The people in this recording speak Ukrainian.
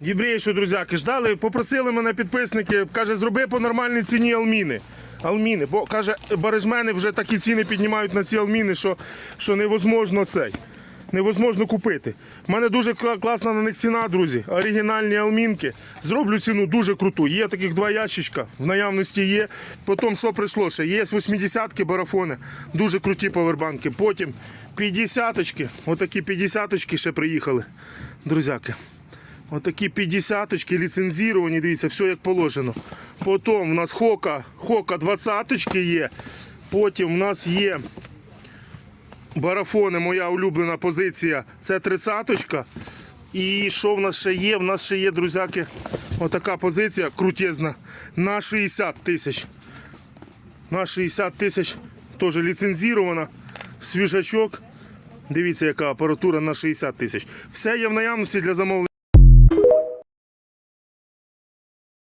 Дібрієшу, друзяки, ждали, попросили мене підписники, каже, зроби по нормальній ціні алміни. Алміни, бо каже, барижмени вже такі ціни піднімають на ці алміни, що, що невозможно цей. Невозможно купити. У мене дуже класна на них ціна, друзі. Оригінальні алмінки. Зроблю ціну дуже круту. Є таких два ящичка, в наявності є. Потім що прийшло ще? Є 80-ки марафони, дуже круті повербанки. Потім 50-очки, отакі 50-очки ще приїхали, друзяки. Отакі 50-очки ліцензіровані, дивіться, все як положено. Потім у нас Хока, Хока 20-очки є. Потім у нас є Барафони, моя улюблена позиція. Це 30-очка. І що в нас ще є? В нас ще є, друзяки, отака позиція крутезна на 60 тисяч. На 60 тисяч теж ліцензірована. Свіжачок. Дивіться, яка апаратура на 60 тисяч. Все є в наявності для замовлення.